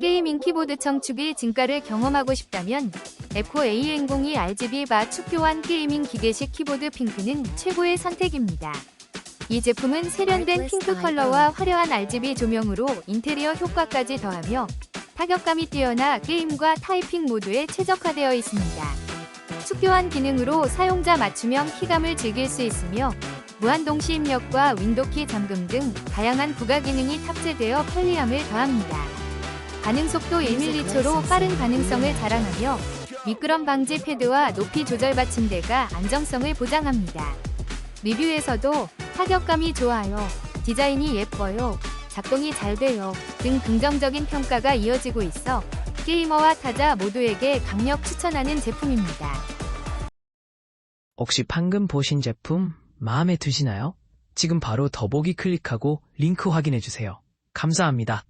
게이밍 키보드 청축의 진가를 경험하고 싶다면 에코 A002 RGB 바 축교환 게이밍 기계식 키보드 핑크는 최고의 선택입니다. 이 제품은 세련된 핑크 컬러와 화려한 RGB 조명으로 인테리어 효과까지 더하며 타격감이 뛰어나 게임과 타이핑 모두에 최적화되어 있습니다. 축교환 기능으로 사용자 맞춤형 키감을 즐길 수 있으며 무한 동시 입력과 윈도키 잠금 등 다양한 부가 기능이 탑재되어 편리함을 더합니다. 반응 속도 1m초로 빠른 반응성을 자랑하며 미끄럼 방지 패드와 높이 조절 받침대가 안정성을 보장합니다. 리뷰에서도 타격감이 좋아요, 디자인이 예뻐요, 작동이 잘 돼요 등 긍정적인 평가가 이어지고 있어 게이머와 타자 모두에게 강력 추천하는 제품입니다. 혹시 방금 보신 제품 마음에 드시나요? 지금 바로 더보기 클릭하고 링크 확인해주세요. 감사합니다.